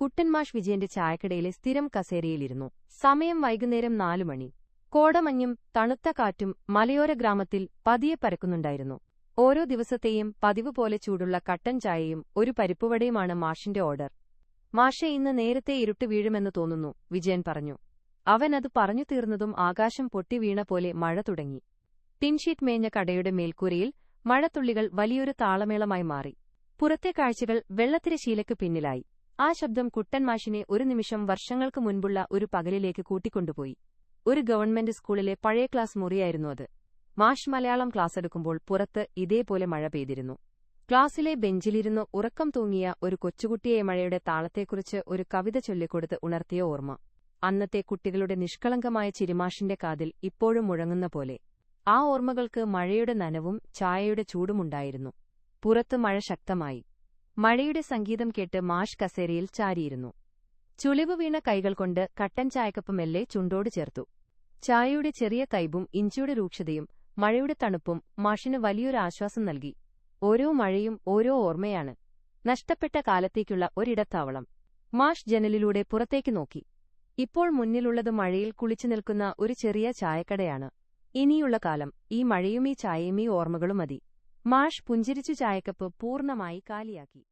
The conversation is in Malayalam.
കുട്ടൻമാഷ് വിജയന്റെ ചായക്കടയിലെ സ്ഥിരം കസേരയിലിരുന്നു. സമയം വൈകുന്നേരം നാലു മണി. കോടമഞ്ഞും തണുത്ത കാറ്റും മലയോര ഗ്രാമത്തിൽ പതിയെ പരക്കുന്നുണ്ടായിരുന്നു. ഓരോ ദിവസത്തെയും പതിവ് പോലെ ചൂടുള്ള കട്ടൻ ചായയും ഒരു പരിപ്പുവടയുമാണ് മാഷിന്റെ ഓർഡർ. മാഷെ ഇന്ന് നേരത്തെ ഇരുട്ട് വീഴുമെന്ന് തോന്നുന്നു വിജയൻ പറഞ്ഞു. അവൻ അത് പറഞ്ഞു തീർന്നതും ആകാശം പൊട്ടി വീണ പോലെ മഴ തുടങ്ങി. ടിൻഷീറ്റ് മേഞ്ഞ കടയുടെ മേൽക്കൂരയിൽ മഴത്തുള്ളികൾ വലിയൊരു താളമേളമായി മാറി. പുറത്തെ കാഴ്ചകൾ വെള്ളത്തിരശീലയ്ക്ക് പിന്നിലായി. ആ ശബ്ദം കുട്ടൻമാഷിനെ ഒരു നിമിഷം വർഷങ്ങൾക്ക് മുൻപുള്ള ഒരു പകലിലേക്ക് കൂട്ടിക്കൊണ്ടുപോയി. ഒരു ഗവൺമെന്റ് സ്കൂളിലെ പഴയ ക്ലാസ് മുറിയായിരുന്നു അത്. മാഷ് മലയാളം ക്ലാസ് എടുക്കുമ്പോൾ പുറത്ത് ഇതേപോലെ മഴ പെയ്തിരുന്നു. ക്ലാസ്സിലെ ബെഞ്ചിലിരുന്ന് ഉറക്കം തൂങ്ങിയ ഒരു കൊച്ചുകുട്ടിയെ മഴയുടെ താളത്തെക്കുറിച്ച് ഒരു കവിത ചൊല്ലിക്കൊടുത്ത് ഉണർത്തിയ ഓർമ്മ. അന്നത്തെ കുട്ടികളുടെ നിഷ്കളങ്കമായ ചിരിമാഷിന്റെ കാതിൽ ഇപ്പോഴും മുഴങ്ങുന്ന പോലെ. ആ ഓർമ്മകൾക്ക് മഴയുടെ നനവും ചായയുടെ ചൂടുമുണ്ടായിരുന്നു. പുറത്ത് മഴ ശക്തമായി. മഴയുടെ സംഗീതം കേട്ട് മാഷ് കസേരയിൽ ചാരിയിരുന്നു. ചുളിവ് വീണ കൈകൾ കൊണ്ട് കട്ടൻ ചായക്കപ്പ് മെല്ലെ ചുണ്ടോട് ചേർത്തു. ചായയുടെ ചെറിയ കൈബും ഇഞ്ചിയുടെ രൂക്ഷതയും മഴയുടെ തണുപ്പും മാഷിന് വലിയൊരു ആശ്വാസം നൽകി. ഓരോ മഴയും ഓരോ ഓർമ്മയാണ്. നഷ്ടപ്പെട്ട കാലത്തേക്കുള്ള ഒരിടത്താവളം. മാഷ് ജനലിലൂടെ പുറത്തേക്ക് നോക്കി. ഇപ്പോൾ മുന്നിലുള്ളത് മഴയിൽ കുളിച്ചു നിൽക്കുന്ന ഒരു ചെറിയ ചായക്കടയാണ്. ഇനിയുള്ള കാലം ഈ മഴയും ഈ ചായയും ഈ ഓർമ്മകളും മതി. മാഷ് പുഞ്ചിരിച്ചു ചായക്കപ്പ് പൂർണമായി കാലിയാക്കി